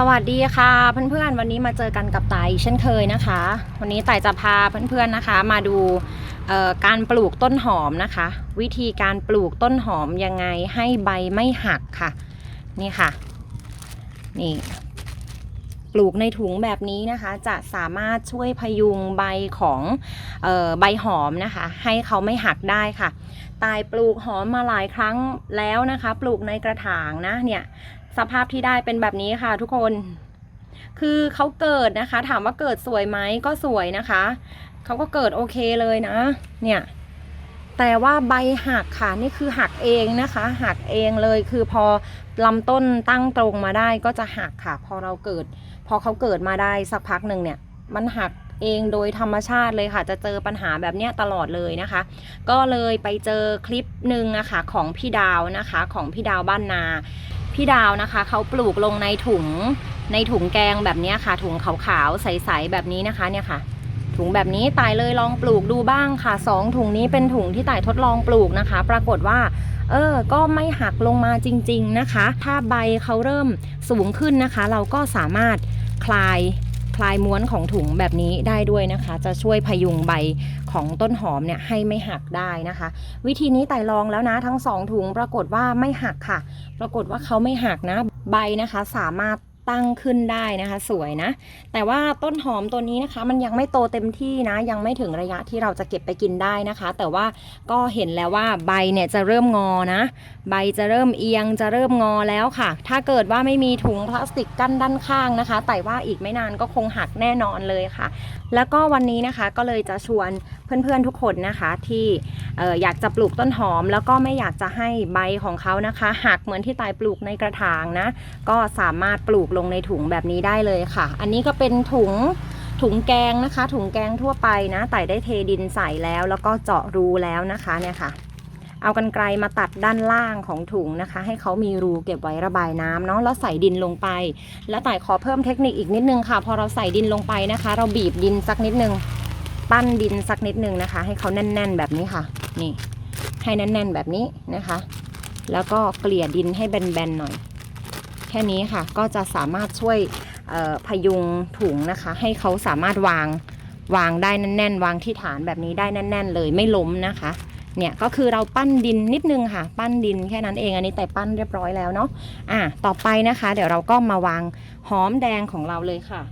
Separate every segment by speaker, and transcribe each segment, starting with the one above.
Speaker 1: สวัสดีค่ะเพื่อนๆวันนี้มาเจอกันกับไต่เช่นเคยนะคะ วันนี้ไต่จะพาเพื่อนๆนะคะ มาดูการปลูกต้นหอมนะคะ วิธีการปลูกต้นหอมยังไงให้ใบไม่หักค่ะ นี่ค่ะนี่ปลูกในถุงแบบนี้นะคะ จะสามารถช่วยพยุงใบของออใบหอมนะคะ ให้เขาไม่หักได้ค่ะตายปลูกหอมมาหลายครั้งแล้วนะคะ ปลูกในกระถางนะเนี่ย สภาพที่ได้เป็นแบบนี้ค่ะทุกคน คือเขาเกิดนะคะ ถามว่าเกิดสวยไหมก็สวยนะคะเขาก็เกิดโอเคเลยนะ เนี่ย แต่ว่าใบหักค่ะนี่คือหักเองนะคะ หักเองเลยคือพอลำต้นตั้งตรงมาได้ก็จะหักค่ะ พอเราเกิด พอเขาเกิดมาได้สักพักหนึ่งเนี่ย มันหักเองโดยธรรมชาติเลยค่ะ จะเจอปัญหาแบบเนี้ยตลอดเลยนะคะ ก็เลยไปเจอคลิปหนึ่งอะค่ะของพี่ดาวนะคะ ของพี่ดาวบ้านนา พี่ดาวนะคะเขาปลูกลงในถุงในถุงแกงแบบนี้ค่ะ ถุงขาวๆใสๆแบบนี้นะคะเนี่ยค่ะ ถุงแบบนี้ตายเลยลองปลูกดูบ้างค่ะสองถุงนี้เป็นถุงที่ตายทดลองปลูกนะคะ ปรากฏว่า เออ ก็ไม่หักลงมาจริง ๆนะคะ ถ้าใบเขาเริ่มสูงขึ้นนะคะ เราก็สามารถคลาย คลายม้วนของถุงแบบนี้ได้ด้วยนะคะ จะช่วยพยุงใบของต้นหอมเนี่ยให้ไม่หักได้นะคะ วิธีนี้ไต่ลองแล้วนะทั้งสองถุงปรากฏว่าไม่หักค่ะ ปรากฏว่าเขาไม่หักนะ ใบนะคะสามารถ ตั้งขึ้นได้นะคะ สวยนะ แต่ว่าต้นหอมตัวนี้นะคะ มันยังไม่โตเต็มที่นะ ยังไม่ถึงระยะที่เราจะเก็บไปกินได้นะคะ แต่ว่าก็เห็นแล้วว่าใบเนี่ยจะเริ่มงอนะ ใบจะเริ่มเอียงจะเริ่มงอแล้วค่ะ ถ้าเกิดว่าไม่มีถุงพลาสติกกั้นด้านข้างนะคะ แต่ว่าอีกไม่นานก็คงหักแน่นอนเลยค่ะ แล้วก็วันนี้นะคะก็เลยจะชวนเพื่อนๆทุกคนนะคะที่อ่อยากจะปลูกต้นหอม แล้วก็ไม่อยากจะให้ใบของเขานะคะหักเหมือนที่ตายปลูกในกระถางนะ ก็สามารถปลูกลงในถุงแบบนี้ได้เลยค่ะ อันนี้ก็เป็นถุงถุงแกงนะคะ ถุงแกงทั่วไปนะไต่ได้เทดินใส่แล้ว แล้วก็เจาะรูแล้วนะคะเนี่ยค่ะ เอากันไกลมาตัดด้านล่างของถุงนะคะ ให้เขามีรูเก็บไว้ระบายน้ำเนาะแล้วใส่ดินลงไป แล้วไต่ขอเพิ่มเทคนิคอีกนิดนึงค่ะ พอเราใส่ดินลงไปนะคะ เราบีบดินสักนิดนึงปั้นดินสักนิดนึงนะคะ ให้เขาแน่น ๆ แบบนี้ค่ะ นี่ ให้แน่น ๆ แบบนี้นะคะ แล้วก็เกลี่ยดินให้แบนๆหน่อย แค่นี้ค่ะก็จะสามารถช่วยพยุงถุงนะคะ ให้เขาสามารถวางวางได้แน่นๆ วางที่ฐานแบบนี้ได้แน่น ๆ เลยไม่ล้มนะคะเนี่ยก็คือเราปั้นดินนิดนึงค่ะ ปั้นดินแค่นั้นเองอันนี้แต่ปั้นเรียบร้อยแล้วเนาะอะต่อไปนะคะ เดี๋ยวเราก็มาวางหอมแดงของเราเลยค่ะ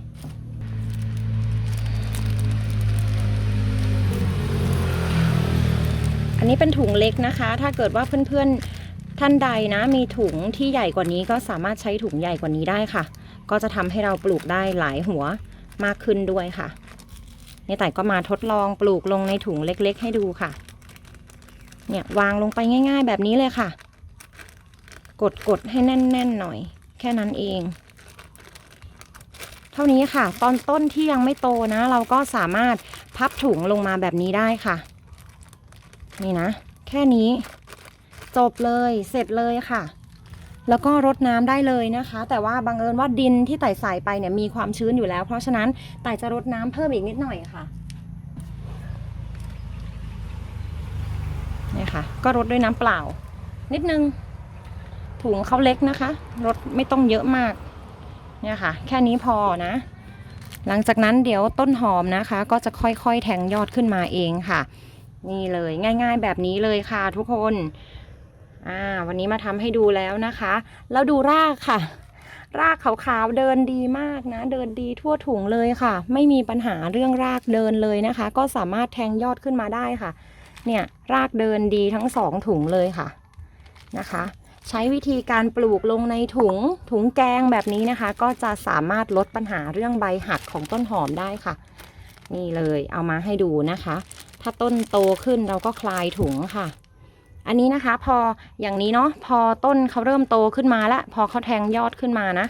Speaker 1: อันนี้เป็นถุงเล็กนะคะ ถ้าเกิดว่าเพื่อนๆ ท่านใดนะมีถุงที่ใหญ่กว่านี้ก็สามารถใช้ถุงใหญ่กว่านี้ได้ค่ะ ก็จะทำให้เราปลูกได้หลายหัวมากขึ้นด้วยค่ะนี่แต่ก็มาทดลองปลูกลงในถุงเล็ก ๆ ให้ดูค่ะ เนี่ยวางลงไปง่าย ๆ แบบนี้เลยค่ะ กดกดให้แน่น ๆ หน่อย แค่นั้นเอง เท่านี้ค่ะ ตอนต้นที่ยังไม่โตนะ เราก็สามารถพับถุงลงมาแบบนี้ได้ค่ะ นี่นะ แค่นี้ จบเลยเสร็จเลยค่ะ แล้วก็รดน้ำได้เลยนะคะ แต่ว่าบังเอิญว่าดินที่ไต่ใส่ไปเนี่ยมีความชื้นอยู่แล้ว เพราะฉะนั้นไต่จะรดน้ำเพิ่มอีกนิดหน่อยค่ะนี่ค่ะ ก็รดด้วยน้ำเปล่า นิดนึงถุงเขาเล็กนะคะรดไม่ต้องเยอะมากเนี่ยค่ะ แค่นี้พอนะ หลังจากนั้นเดี๋ยวต้นหอมนะคะ ก็จะค่อยๆแทงยอดขึ้นมาเองค่ะ นี่เลยง่าย ๆ แบบนี้เลยค่ะทุกคน อ่าวันนี้มาทำให้ดูแล้วนะคะ แล้วดูรากค่ะ รากขาวๆเดินดีมากนะ เดินดีทั่วถุงเลยค่ะ ไม่มีปัญหาเรื่องรากเดินเลยนะคะ ก็สามารถแทงยอดขึ้นมาได้ค่ะ เนี่ยรากเดินดีทั้งสองถุงเลยค่ะนะคะ ใช้วิธีการปลูกลงในถุงถุงแกงแบบนี้นะคะ ก็จะสามารถลดปัญหาเรื่องใบหักของต้นหอมได้ค่ะ นี่เลยเอามาให้ดูนะคะ ถ้าต้นโตขึ้นเราก็คลายถุงค่ะ อันนี้นะคะพออย่างนี้เนาะพอต้นเขาเริ่มโตขึ้นมาแล้วพอเขาแทงยอดขึ้นมานะ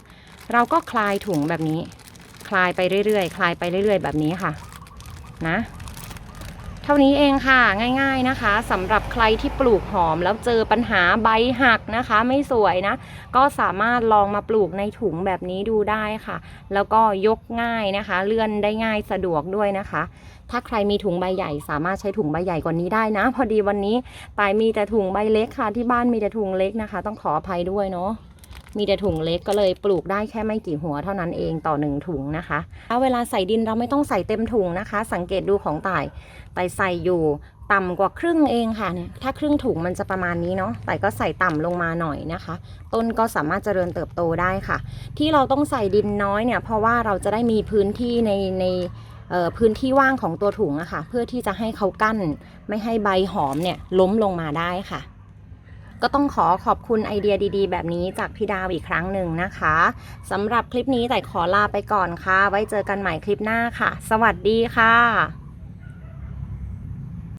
Speaker 1: เราก็คลายถุงแบบนี้ คลายไปเรื่อยๆ คลายไปเรื่อย ๆ แบบนี้ค่ะ นะ เท่านี้เองค่ะง่ายๆนะคะสำหรับใครที่ปลูกหอมแล้วเจอปัญหาใบหักนะคะ ไม่สวยนะ ก็สามารถลองมาปลูกในถุงแบบนี้ดูได้ค่ะ แล้วก็ยกง่ายนะคะ เลื่อนได้ง่ายสะดวกด้วยนะคะ ถ้าใครมีถุงใบใหญ่ สามารถใช้ถุงใบใหญ่กว่านี้ได้นะ พอดีวันนี้ตายมีแต่ถุงใบเล็กค่ะที่บ้านมีแต่ถุงเล็กนะคะ ต้องขออภัยด้วยเนาะ มีแต่ถุงเล็กก็เลยปลูกได้แค่ไม่กี่หัวเท่านั้นเองต่อหนึ่งถุงนะคะเอาเวลาใส่ดินเราไม่ต้องใส่เต็มถุงนะคะ สังเกตดูของต่ายต่ายใส่อยู่ต่ำกว่าครึ่งเองค่ะเนี่ยถ้าครึ่งถุงมันจะประมาณนี้เนาะต่ก็ใส่ต่ำลงมาหน่อยนะคะ ต้นก็สามารถเจริญเติบโตได้ค่ะ ที่เราต้องใส่ดินน้อยเนี่ย เพราะว่าเราจะได้มีพื้นที่ในในพื้นที่ว่างของตัวถุงอะค่ะ เพื่อที่จะให้เขากั้น ไม่ให้ใบหอมเนี่ยล้มลงมาได้ค่ะ ก็ต้องขอขอบคุณไอเดียดีๆ แบบนี้จากพี่ดาวอีกครั้งหนึ่งนะคะสำหรับคลิปนี้แต่ขอลาไปก่อนค่ะ ไว้เจอกันใหม่คลิปหน้าค่ะ สวัสดีค่ะ